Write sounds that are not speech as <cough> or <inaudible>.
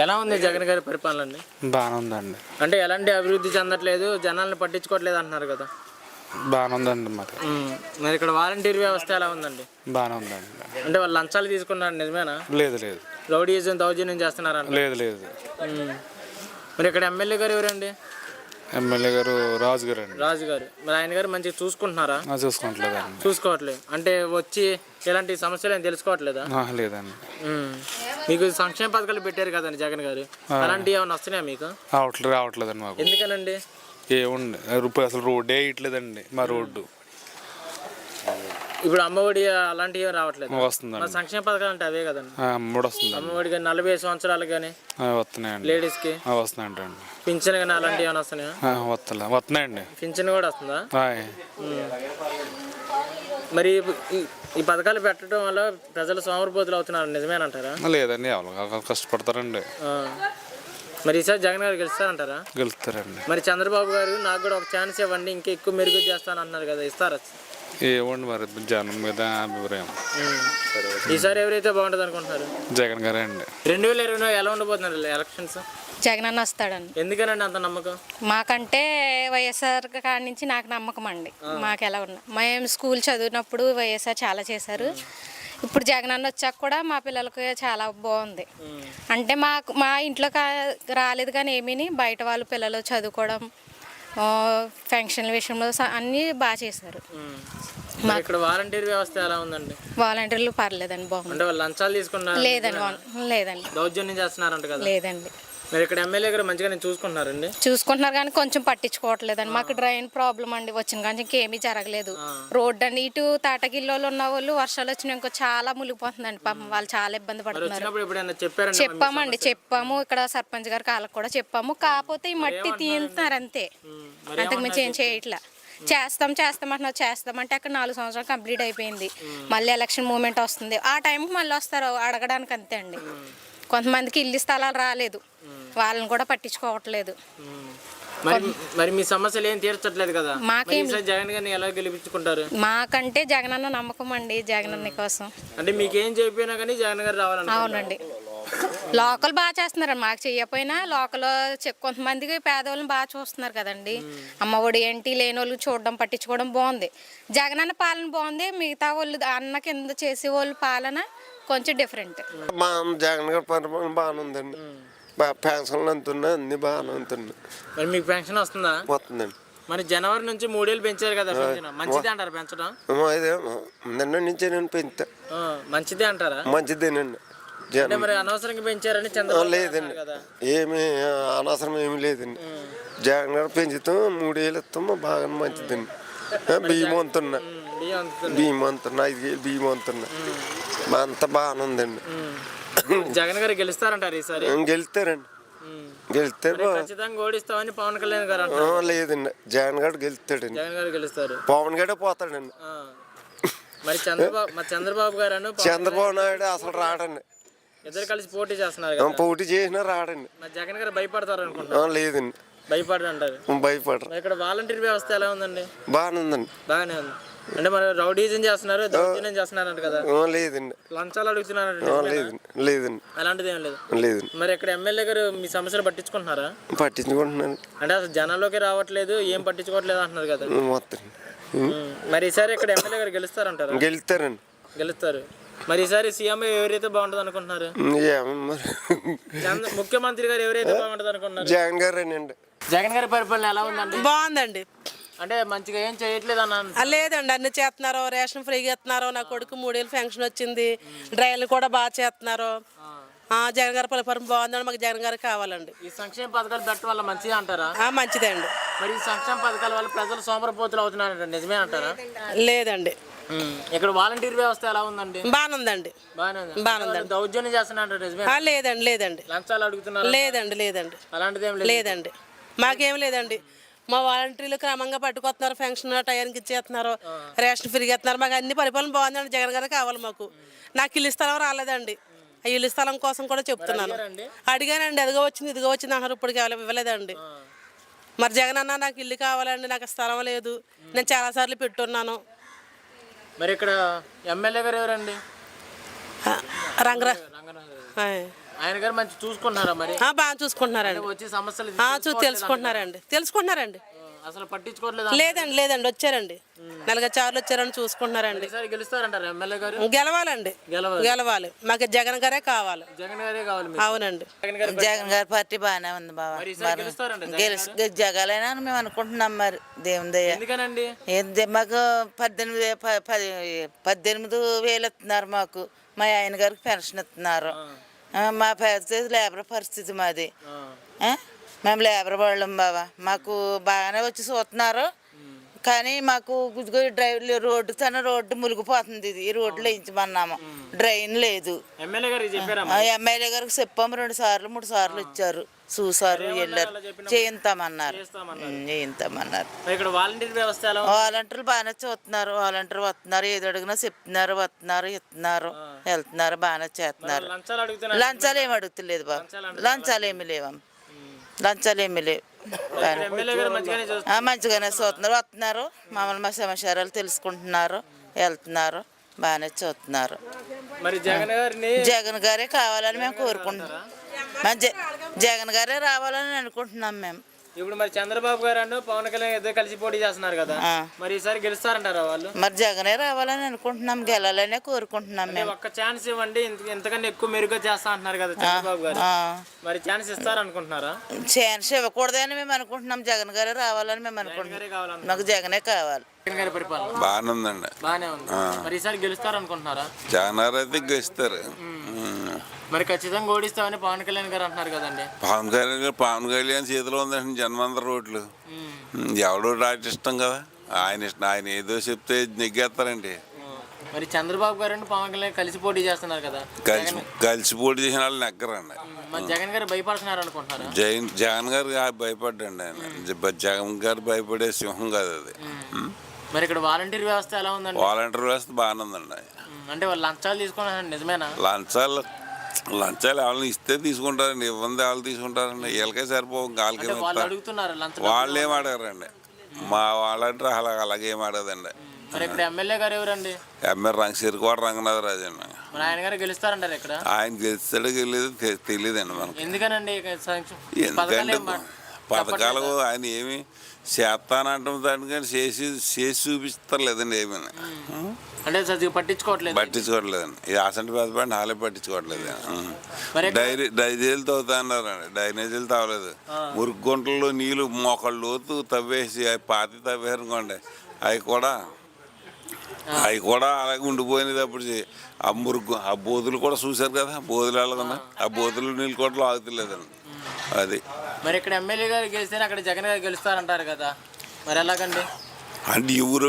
ఎలా ఉంది జగన్ గారి పరిపాలన? అండి బాగానే ఉందండి. అంటే ఎలాంటి అభివృద్ధి చెందట్లేదు జనాలను పట్టించుకోవట్లేదు అంటున్నారు కదా. బాగానే ఉందండి మరి. మరి ఇక్కడ వాలంటీర్ వ్యవస్థ ఎలా ఉందండి? బాగానే ఉందండి. అంటే వాళ్ళు లంచాలు తీసుకున్నారు నిజమేనా? లేదు లేదు. రౌడీజం దౌర్జన్యం చేస్తున్నారంట. లేదు లేదు. మరి ఇక్కడ ఎమ్మెల్యే గారు ఎవరండి? ఎమ్మెల్యే గారు రాజు గారు అండి. రాజు గారు. మరి ఆయన గారు మంచిగా చూసుకుంటున్నారా? ఆ, చూసుకోవట్లేదండి. చూసుకోవట్లేదు. అంటే వచ్చి ఇలాంటి సమస్యలు ఏం తెలుసుకోవట్లేదా? ఆ, లేదండి. ఉమ్. మీకు సంక్షేమ పథకాలు పెట్టారు కదండి జగన్ గారు. అలాంటివి ఏమైనా వస్తున్నాయా మీకు? రావట్లేదు రావట్లేదండి మాకు. ఎందుకనండి? ఏముంది? రూపాయి అసలు రోడ్డే వేయట్లేదండి మా రోడ్డు. ఇప్పుడు అమ్మఒడి అలాంటివి రావట్లేదు. మరి వస్తుందండి సంక్షేమ పథకాలు అంటే అవే కదండి. ఆ, అమ్మడు వస్తుందండి. అమ్మఒడి కానీ నలభై ఐదు సంవత్సరాలు కానీ వస్తున్నాయండి. లేడీస్కి ఆ, వస్తున్నాయండి పింఛన్ కానీ అలాంటివి ఏమైనా వస్తున్నాయా? వస్తలే వస్తున్నాయండి పింఛన్ కూడా వస్తుందా. మరి ఈ- పథకాలు పెట్టడం వల్ల ప్రజలు సోమరిపోతులు అవుతున్నారు నిజమేనంటారా? లేదండి ఎవరు కష్టపడతారండి. మరి ఈసారి జగన్ గారు గెలుస్తారంటారా? గెలుస్తారండి. మరి చంద్రబాబు గారు నాకు కూడా ఒక ఛాన్స్ ఇవ్వండి ఇంకా ఎక్కువ మెరుగు చేస్తాను అన్నారు కదా ఇస్తారా? ఏముంది మరి జనం మీద అభిప్రాయం. ఈసారి ఎవరైతే బాగుంటుంది అనుకుంటున్నారు? జగన్ గారే అండి. రెండు వేల ఇరవై ఎలా ఉండబోతున్నారు ఎలక్షన్స్? జగనన్న వస్తాడండి ఎందుకనండి అంత నమ్మకం? మాకంటే వైఎస్ఆర్ కాడి నుంచి నాకు నమ్మకం అండి. మాకు ఎలా ఉన్నా మేము స్కూల్ చదివినప్పుడు వైఎస్ఆర్ చాలా చేశారు. ఇప్పుడు జగనన్న వచ్చాక కూడా మా పిల్లలకి చాలా బాగుంది. అంటే మాకు మా ఇంట్లో కా- రాలేదు కానీ ఏమీని బయట వాళ్ళు పిల్లలు చదువుకోవడం ఫంక్షన్ల విషయంలో అన్నీ బాగా చేశారు. ఇక్కడ వాలంటీర్ వ్యవస్థ ఎలా ఉందండి? వాలంటీర్లు పర్లేదండి బాగుంది. అంటే వాళ్ళు లంచాలు తీసుకున్నారు. లేదండి లేదండి. దౌర్జన్యం చేస్తున్నారంట కదా. లేదండి. మరి ఇక్కడ ఎమ్మెల్యే గారు చూసుకుంటున్నారండి? చూసుకుంటున్నారు కానీ కొంచెం పట్టించుకోవట్లేదండి. మాకు డ్రైన్ ప్రాబ్లం అండి వచ్చిన కానీ ఇంకేమీ జరగలేదు. రోడ్ అండి ఇటు తాటగిల్లోలు ఉన్న వాళ్ళు వర్షాలు వచ్చినా ఇంకో చాలా మునిగిపోతుందండి. పాపం వాళ్ళు చాలా ఇబ్బంది పడుతున్నారు. చెప్పామండి. చెప్పాము. ఇక్కడ సర్పంచ్ గారికి వాళ్ళకి కూడా చెప్పాము. కాకపోతే ఈ మట్టి తీస్తున్నారు అంతే. అంతకు మించి ఏం చేయట్లా. చేస్తాం చేస్తాం అంటున్నారు. చేస్తామంటే అక్కడ నాలుగు సంవత్సరాలు కంప్లీట్ అయిపోయింది. మళ్ళీ ఎలక్షన్ మూమెంట్ వస్తుంది. ఆ టైంకి మళ్ళీ వస్తారు అడగడానికి అంతే అండి. కొంతమందికి ఇల్లు స్థలాలు రాలేదు. వాళ్ళని కూడా పట్టించుకోవట్లేదు. మరి మరి మీ సమస్యలు ఏం తీర్చట్లేదు కదా? మాకేం జగన్ గారిని ఎలా గెలిపించుకుంటారు? మాకంటే జగనన్న నమ్మకం అండి జగనన్న కోసం. అంటే మీకేం చేయకపోయినా కానీ జగన్ గారు రావాలనుకుంటున్నారు అవునండి. లోకల్ బాగా చేస్తున్నారు మాకు చెయ్యకపోయినా లోకల్ కొంతమందికి పేదవాళ్ళని బాగా చూస్తున్నారు కదండి. అమ్మ ఒడి ఏంటి లేని వాళ్ళు చూడడం పట్టించుకోవడం బాగుంది. జగనన్న పాలన బాగుంది మిగతా వాళ్ళు అన్న కింద చేసే వాళ్ళు పాలన కొంచెం డిఫరెంట్ మా జగన్ గారి పరిపాలన బాగానే ఉందండి. బాగా పెన్షన్లు అన్ని బాగానే ఉంటున్నాయి. మరి మీకు పెన్షన్ వస్తుందా? వస్తుందండి. మరి జనవరి నుంచి మూడేళ్ళు పెంచారు కదా పెన్షన్. మంచిదే అంటారు పెంచడం? ఇదే నిన్న నుంచి నేను పెంచుతా ఆ, మంచిదే అంటారా? మంచిదేనండి అంటే జనం మరి అనవసరంగా పెంచారని చంద్రబాబు లేదండి. అన్నారు కదా. ఏమి అనవసరం ఏమి లేదండి. జగన్ గారు పెంచుతాం మూడేళ్ళు ఇస్తాం బాగా మంచిదండి ఆ, బియ్యం అంతున్నా ఉమ్, బియ్యం అందుతుంది. బియ్యం అంతున్నా ఐదు వేలు బియ్యం అంతున్నా మా అంతా బాగానే ఉందండి. ఉమ్. <laughs> జగన్ గారు గెలుస్తారంటారు ఈసారి. గెలుతారు మరి ఖచ్చితంగా ఓడిస్తామని పవన్ కళ్యాణ్ గారు లేదండి. జగన్ గారు గెలుతాడండి జగన్ గారు గెలుస్తారు. పవన్ గడే పోతాడండి. మరి చంద్రబాబు మరి చంద్రబాబు గారు చంద్రబాబు నాయుడు అసలు రాడండి. ఇద్దరు కలిసి పోటీ చేస్తున్నారు పోటీ చేసినా రాడండి. మరి జగన్ గారు భయపడతారు అనుకుంటున్నారు. ఆ, లేదండి. భయపడరు. అంటారు భయపడరు ఇక్కడ వాలంటీర్ వ్యవస్థ ఎలా ఉందండి? బాగానే ఉందండి. బాగానే ఉంది. అంటే మరి రౌడీజం చేస్తున్నారు దౌర్జన్యం చేస్తున్నారంట కదా. ఆ, లేదండి. లంచాలు నిజమేనా? లేదండి లేదండి. అలాంటిది ఏం లేదు. లేదండి మరి ఇక్కడ ఎమ్మెల్యే గారు మీ సమస్యలు పట్టించుకుంటున్నారా? పట్టించుకుంటున్నాను. అంటే అసలు జనాల్లోకి రావట్లేదు ఏం పట్టించుకోవట్లేదు అంటున్నారు కదా. మొత్తం. మరి ఈసారి ఇక్కడ ఎమ్మెల్యే గారు గెలుస్తారంటారా? గెలుతారండి గెలుస్తారు. మరి ఈసారి సీఎం ఎవరైతే బాగుంటుంది అనుకుంటున్నారు? ముఖ్యమంత్రి గారు ఎవరైతే బాగుంటుంది అనుకుంటున్నారు? జగన్ గారేనండి. జగన్ గారి పరిపాలన ఎలా ఉందండి? బాగుందండి. అంటే మంచిగా ఏం చేయట్లేదు అన్న లేదండి అన్ని చేస్తున్నారు రేషన్ ఫ్రీగా ఇస్తున్నారు నా కొడుకు మూడేళ్ళు ఫంక్షన్ వచ్చింది డ్రైవర్లు కూడా బాగా చేస్తున్నారు. ఆ, జగన్ గారి పరిపాలన బాగుందండి మాకు జగన్ గారు కావాలండి. ఈ సంక్షేమ పథకాలు పెట్టడం వల్ల మంచిది అంటారా? మంచిదండి. మరి ఈ సంక్షేమ పథకాల వల్ల ప్రజలు సోమరపోతులు అవుతున్నారంట నిజమే అంటారా? లేదండి. ఇక్కడ వాలంటీర్ వ్యవస్థ ఎలా ఉందండి? బాగానుందండి బాగానే ఉంది. బాగానే ఉందండి. దౌర్జన్యం నిజమే లేదండి లేదండి. లంచాలు అడుగుతున్నారు లేదండి లేదండి. అలాంటిది లేదండి. మాకేం లేదండి. మా వాలంటీర్లు క్రమంగా పట్టుకొస్తున్నారు ఫంక్షన్ టయానికి ఇచ్చేస్తున్నారు రేషన్ ఫ్రీగా ఇస్తున్నారు. మాకు అన్ని పరిపాలన బాగుందండి జగన్ గారు కావాలి మాకు. నాకు ఇల్లు స్థలం రాలేదండి. ఆ ఇల్లు స్థలం కోసం కూడా చెప్తున్నాను? అడిగానండి ఎదిగో వచ్చింది ఇదిగో వచ్చింది అన్నారు ఇప్పుడు ఇవ్వలేదండి. మరి జగన్ అన్న నాకు ఇల్లు కావాలండి నాకు స్థలం లేదు. నేను చాలాసార్లు పెట్టున్నాను. మరి ఇక్కడ ఎమ్మెల్యే గారు ఎవరండి? రంగరా. ఆయన గారు మంచి చూసుకుంటున్నారా మరి? ఆ, బాగా చూసుకుంటున్నారండి. వచ్చే సమస్యలు ఆ, చూ తెలుసుకుంటున్నారండి. తెలుసుకుంటున్నారండి. అసలు పట్టించుకోవట్లేదు? లేదండి లేదండి వచ్చారండి. నలుగురు చార్లు వచ్చారని చూసుకుంటున్నారండి. ఈసారి గెలుస్తారంటారు ఎమ్మెల్యే గారు? గెలవాలండి. గెలవాలి. గెలవాలి. మాకు జగన్ గారే కావాలి. జగన్ గారే కావాలి. అవునండి. జగన్ గారు పార్టీ? బాగానే ఉంది బాబా జగాలైనా అని మేము అనుకుంటున్నాం మరి. దేవుని దయ. ఎందుకనండి? ఏంది మాకు పద్దెనిమిది పద్దెనిమిది వేలు ఇస్తున్నారు మాకు. మా ఆయన గారికి పెన్షన్ ఇస్తున్నారు. మా పరిస్థితి లేబర్ పరిస్థితి మాది? మేము లేబర్ వాళ్ళం బాబా మాకు బాగానే వచ్చి చూస్తున్నారు. కానీ మాకు ఇదిగో ఈ డ్రైవ్ రోడ్డు తన రోడ్డు మునిగిపోతుంది ఇది. ఈ రోడ్లో వేయించమన్నాము డ్రైన్ లేదు. ఎమ్మెల్యే గారికి చెప్పాము రెండు సార్లు మూడు సార్లు ఇచ్చారు. చూసారు వెళ్ళారు చేయింతామన్నారు చేయింతామన్నారు? వాలంటీర్లు బాగానే చూస్తున్నారు. వాలంటీర్ వస్తున్నారు. ఏది అడిగినా చెప్తున్నారు వస్తున్నారు ఇస్తున్నారు వెళ్తున్నారు బాగానే చేస్తున్నారు. లంచాలు ఏమి అడుగుతలేదు బాబు. లంచాలు ఏమి లేవు లంచాలు ఏమి లేవు మంచిగానే చూస్తున్నారు. వస్తున్నారు. మమ్మల్ని మా సమాచారాలు తెలుసుకుంటున్నారు. వెళ్తున్నారు. బాగానే చూస్తున్నారు. జగన్ గారే కావాలని మేము కోరుకుంటున్నాం. జగన్ గారే రావాలని అనుకుంటున్నాం మేము. ఇప్పుడు మరి చంద్రబాబు గారు పవన్ కళ్యాణ్ ఇద్దరు కలిసి పోటీ చేస్తున్నారు కదా. మరి ఈసారి గెలుస్తారంటారా వాళ్ళు? మరి జగనే రావాలని అనుకుంటున్నాం గెలాలనే కోరుకుంటున్నాం మేము. ఒక్క ఛాన్స్ ఇవ్వండి ఇంత- ఇంతకన్నా ఎక్కువ మెరుగ్గా చేస్తా అంటున్నారు కదా చంద్రబాబు గారు. మరి ఛాన్స్ ఇస్తారనుకుంటున్నారా? ఛాన్స్ ఇవ్వకూడదని మేము అనుకుంటున్నాం జగన్ గారే రావాలని మేము అనుకుంటున్నాం. గారే. మాకు జగనే కావాలి. జగన్ గారి పరిపాలన. బాగానే ఉందండి. బాగానే ఉంది. మరి ఈసారి గెలుస్తారనుకుంటున్నారా? జగన్ అయితే గెలుస్తారు. మరి ఖచ్చితంగా ఓడిస్తామని పవన్ కళ్యాణ్ గారు అంటున్నారు కదండి. పవన్ కళ్యాణ్ గారు పవన్ కళ్యాణ్ చేతిలో ఉందండి జన్మందర రోడ్లు. ఎవడో రాటి ఇష్టం కదా. ఆయన ఇష్టం ఆయన ఏదో చెప్తే నెగ్గేస్తారండి. మరి చంద్రబాబు గారు అండ్ పవన్ కళ్యాణ్ కలిసి పోటీ చేస్తున్నారు కదా. కలిసి కలిసి పోటీ చేసిన వాళ్ళు నెగ్గరండి. మరి జగన్ గారు భయపడుతున్నారు అనుకుంటున్నారా జగన్ జగన్ గారు భయపడ్డండి ఆయన. జగన్ గారు భయపడే సింహం కాదు అది. మరి ఇక్కడ వాలంటీర్ వ్యవస్థ ఎలా ఉందండి? వాలంటీర్ వ్యవస్థ బాగానే ఉందండి. అంటే వాళ్ళు లంచాలు తీసుకున్నారు నిజమేనా? లంచాలు లంచాలు ఎవరిని ఇస్తే తీసుకుంటారండి ఇవ్వంది వాళ్ళు తీసుకుంటారండి. వీళ్ళకే సరిపోవు గాలికి వాళ్ళు ఏం అడగరండి. మా వాళ్ళంటే అలా అలాగే అడగదండి. ఎమ్మెల్యే గారు ఎవరండి? రంగ సిరికోట రంగనాథరాజు అండి. ఆయన గారు గెలుస్తారంటారు ఇక్కడ? ఆయన గెలిస్తాడో గెలేదు తెలియదండి మనకి. ఎందుకనండి ఎందుకంటే పథకాలు ఆయన ఏమి చేస్తానంటాం దాన్ని కానీ చేసి చేసి చూపిస్తారు లేదండి ఏమీ అంటే పట్టించుకోవట్లేదు. పట్టించుకోవట్లేదండి. ఈ ఆసంటి పెద్ద పని హాలే పట్టించుకోవట్లేదు. డైరీ డైరీలు తవ్వుతా అన్నారండి డైనేజీలు తవ్వలేదు. మురుగు గుంటల్లో నీళ్ళు మోకాళ్ళు లోతు తవ్వేసి అవి పాతి తవ్వారనుకోండి అవి కూడా అవి కూడా అలాగే ఉండిపోయినది అప్పుడు ఆ మురుగు ఆ బోధులు కూడా చూశారు కదా? బోధులు ఎలాగున్నా ఆ బోధులు నీళ్ళు కూడా లాగుతలేదండి. అది. మరి ఇక్కడ ఎమ్మెల్యే గారు గెలిస్తేనే అక్కడ జగన్ గారు గెలుస్తారంటారు కదా. మరి ఎలాగండి? అంటే ఎవరు ఊరు